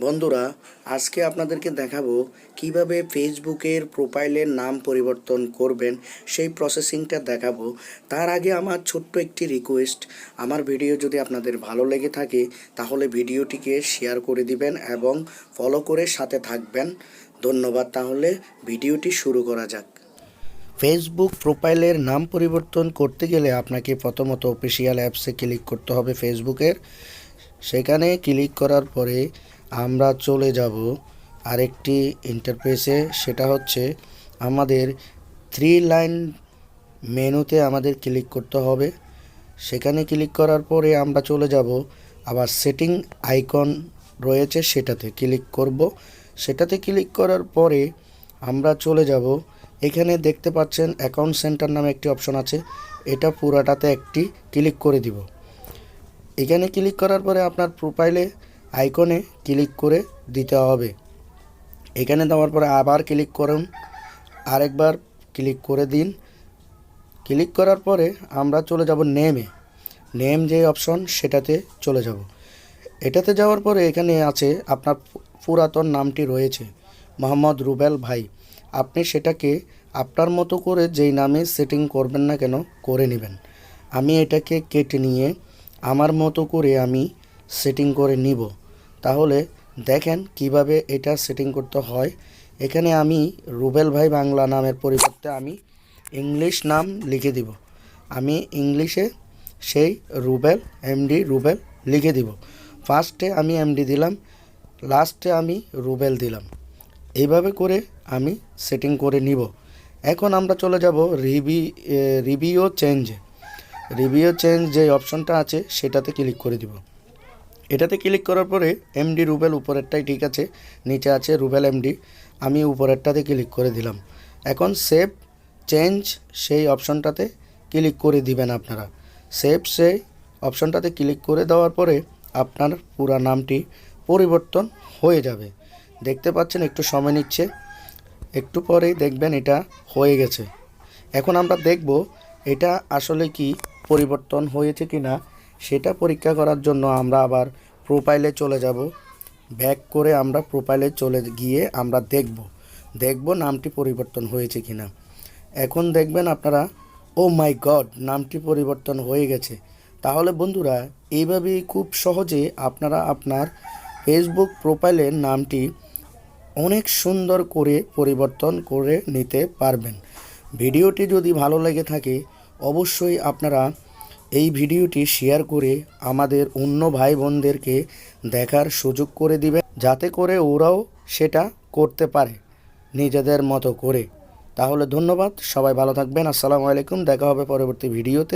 বন্ধুরা, আজকে আপনাদেরকে দেখাবো কীভাবে ফেসবুকের প্রোফাইলের নাম পরিবর্তন করবেন, সেই প্রসেসিংটা দেখাবো। তার আগে আমার ছোট্ট একটি রিকোয়েস্ট আমার ভিডিও যদি আপনাদের ভালো লেগে থাকে, তাহলে ভিডিওটিকে শেয়ার করে দিবেন এবং ফলো করে সাথে থাকবেন। ধন্যবাদ তাহলে, ভিডিওটি শুরু করা যাক। ফেসবুক প্রোফাইলের নাম পরিবর্তন করতে গেলে আপনাকে প্রথমত অফিসিয়াল অ্যাপসে ক্লিক করতে হবে ফেসবুকের। সেখানে ক্লিক করার পরে আমরা চলে যাব আরেকটি ইন্টারফেসে সেটা হচ্ছে আমাদের থ্রি লাইন মেনুতে আমাদের ক্লিক করতে হবে। সেখানে ক্লিক করার পরে আমরা চলে যাব, আবার সেটিং আইকন রয়েছে সেটাতে ক্লিক করব। সেটাতে ক্লিক করার পরে আমরা চলে যাব, এখানে দেখতে পাচ্ছেন অ্যাকাউন্ট সেন্টার নামে একটি অপশন আছে, এটা পুরাটাতে একটি ক্লিক করে দিব। এখানে ক্লিক করার পরে আপনার প্রোফাইলে আইকনে ক্লিক করে দিতে হবে। এখানে দেওয়ার পরে আবার ক্লিক করুন। আরেকবার ক্লিক করে দিন। ক্লিক করার পরে আমরা চলে যাব নেমে। নেম যে অপশন, সেটাতে চলে যাব। এটাতে যাওয়ার পরে এখানে আছে আপনার পুরাতন নামটি রয়েছে, মোহাম্মদ রুবেল ভাই। আপনি সেটাকে আপনার মতো করে যেই নামে সেটিং করবেন না কেন, করে নেবেন। আমি এটাকে কেটে নিয়ে আমার মতো করে আমি সেটিং করে নিব। তাহলে দেখেন কীভাবে এটা সেটিং করতে হয়। এখানে আমি রুবেল ভাই বাংলা নামের পরিবর্তে আমি ইংলিশ নাম লিখে দিব। আমি ইংলিশে সেই রুবেল এমডি রুবেল লিখে দিব। ফার্স্টে আমি এমডি দিলাম লাস্টে আমি রুবেল দিলাম। এইভাবে করে আমি সেটিং করে নিব। এখন আমরা চলে যাব রিভি রিভিও চেঞ্জে রিভিউ চেঞ্জ যে অপশনটা আছে, সেটাতে ক্লিক করে দিব। এটাতে ক্লিক করার পরে এমডি রুবেল উপরেরটাই ঠিক আছে, নিচে আছে রুবেল এমডি আমি উপরেরটাতে ক্লিক করে দিলাম। এখন সেভ চেঞ্জ সেই অপশনটাতে ক্লিক করে দিবেন আপনারা। সেভ সেই অপশনটাতে ক্লিক করে দেওয়ার পরে আপনার পুরা নামটি পরিবর্তন হয়ে যাবে। দেখতে পাচ্ছেন একটু সময় নিচ্ছে, একটু পরেই দেখবেন এটা হয়ে গেছে। এখন আমরা দেখব এটা আসলে কি, পরিবর্তন হয়েছে কি না সেটা পরীক্ষা করার জন্য আমরা আবার প্রোফাইলে চলে যাব। ব্যাক করে আমরা প্রোফাইলে চলে গিয়ে আমরা দেখব। দেখব নামটি পরিবর্তন হয়েছে কি না এখন দেখবেন আপনারা ও মাই গড নামটি পরিবর্তন হয়ে গেছে। তাহলে বন্ধুরা, এইভাবেই খুব সহজে আপনারা আপনার ফেসবুক প্রোফাইলের নামটি অনেক সুন্দর করে পরিবর্তন করে নিতে পারবেন। ভিডিওটি যদি ভালো লেগে থাকে, অবশ্যই আপনারা এই ভিডিওটি শেয়ার করে আমাদের অন্য ভাই বোনদেরকে দেখার সুযোগ করে দিবে, যাতে করে ওরাও সেটা করতে পারে নিজেদের মতো করে। তাহলে ধন্যবাদ, সবাই ভালো থাকবেন, আসসালামু আলাইকুম, দেখা হবে পরবর্তী ভিডিওতে।